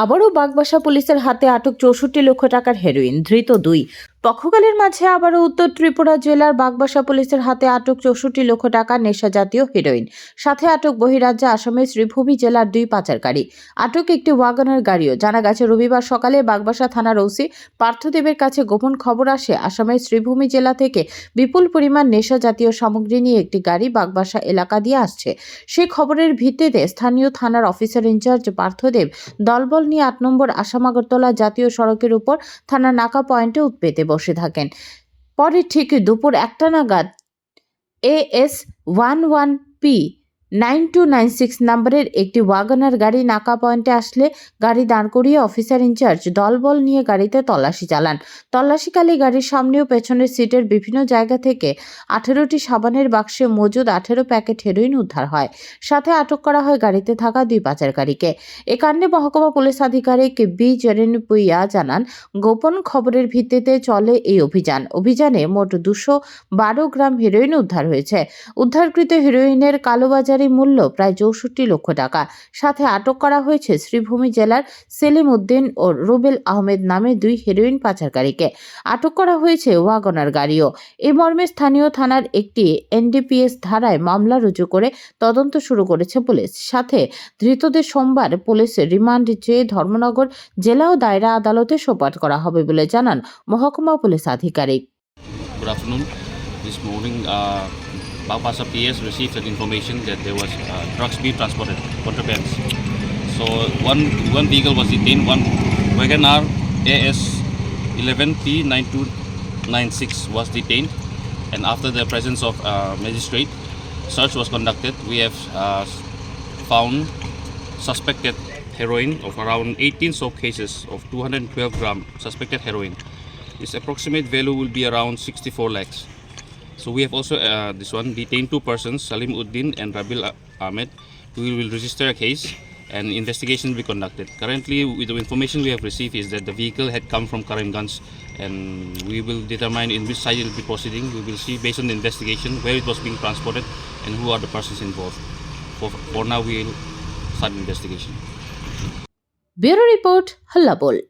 আবারও বাগবাসা পুলিশের হাতে আটক চৌষট্টি লক্ষ টাকার হেরোইন ধৃত দুই পক্ষকালের মাঝে আবারও উত্তর ত্রিপুরা জেলার বাগবাসা পুলিশের হাতে আটক চৌষট্টি লক্ষ টাকা নেশা জাতীয় হেরোইন। সাথে আটক বহিরাজ্যে আসামের শ্রীভূমি জেলার দুই পাচারকারী। আটক একটি ওয়াগনার গাড়িও। জানা গেছে, রবিবার সকালে বাগবাসা থানার ওসি পার্থদেবের কাছে গোপন খবর আসে। আসামের শ্রীভূমি জেলা থেকে বিপুল পরিমাণ নেশা জাতীয় সামগ্রী নিয়ে একটি গাড়ি বাগবাসা এলাকা দিয়ে আসছে। সেই খবরের ভিত্তিতে স্থানীয় থানার অফিসার ইনচার্জ পার্থদেব দলবল নিয়ে আট নম্বর আসাম আগরতলা জাতীয় সড়কের উপর থানা নাকা পয়েন্টে উৎপেতে বসে থাকেন। পরে ঠিক দুপুর একটা নাগাদ A S one one P nine two nine six নম্বরের একটি ওয়াগনার গাড়ি নাকা পয়েন্টে আসলে গাড়ি দাঁড় করিয়ে অফিসার ইনচার্জ দলবল নিয়ে গাড়িতে তল্লাশি চালান। তল্লাশিকালে গাড়ির সামনে ও পেছনের সিটের বিভিন্ন জায়গা থেকে আঠেরোটি সাবানের বাক্সে মজুদ আঠেরো প্যাকেট হেরোইন উদ্ধার হয়। সাথে আটক করা হয় গাড়িতে থাকা দুই পাচারকারীকে। এ কাণ্ডে মহকুমা পুলিশ আধিকারিক বি জেরেন পুইয়া জানান, গোপন খবরের ভিত্তিতে চলে এই অভিযান। অভিযানে মোট দুশো বারো গ্রাম হেরোইন উদ্ধার হয়েছে। উদ্ধারকৃত হেরোইনের কালোবাজারি মূল্য প্রায় চৌষট্টি লক্ষ টাকা। সাথে আটক করা হয়েছে শ্রীভূমি জেলার সেলিম উদ্দিন ও রুবেল আহমেদ নামে দুই হেরোইন পাচারকারীকে। আটক করা হয়েছে ওয়াগনার গাড়িও। এ মর্মে স্থানীয় থানার একটি এনডিপিএস ধারায় মামলা রুজু করে তদন্ত শুরু করেছে পুলিশ। সাথে ধৃতদের সোমবার পুলিশের রিমান্ড চেয়ে ধর্মনগর জেলা ও দায়রা আদালতে সোপাট করা হবে বলে জানান মহকুমা পুলিশ আধিকারিক। Good afternoon. This morning, Baupasa PS received an information that there was uh, drugs being transported, contrabands. So one one vehicle was detained, one Wagoner AS 11P 9296 was detained, and after the presence of uh, magistrate, search was conducted. We have uh, found suspected heroin of around 18 soap cases of 212 gram suspected heroin. Its approximate value will be around 64 lakhs. So we have also uh, this one detained two persons, Salim Uddin and Rabil Ahmed. We will register a case and investigation will be conducted. Currently, with the information we have received is that the vehicle had come from Karimgans and we will determine in which side it will be proceeding. We will see based on the investigation where it was being transported and who are the persons involved. For, for now, we will start investigation. Bureau Report, Hullabol.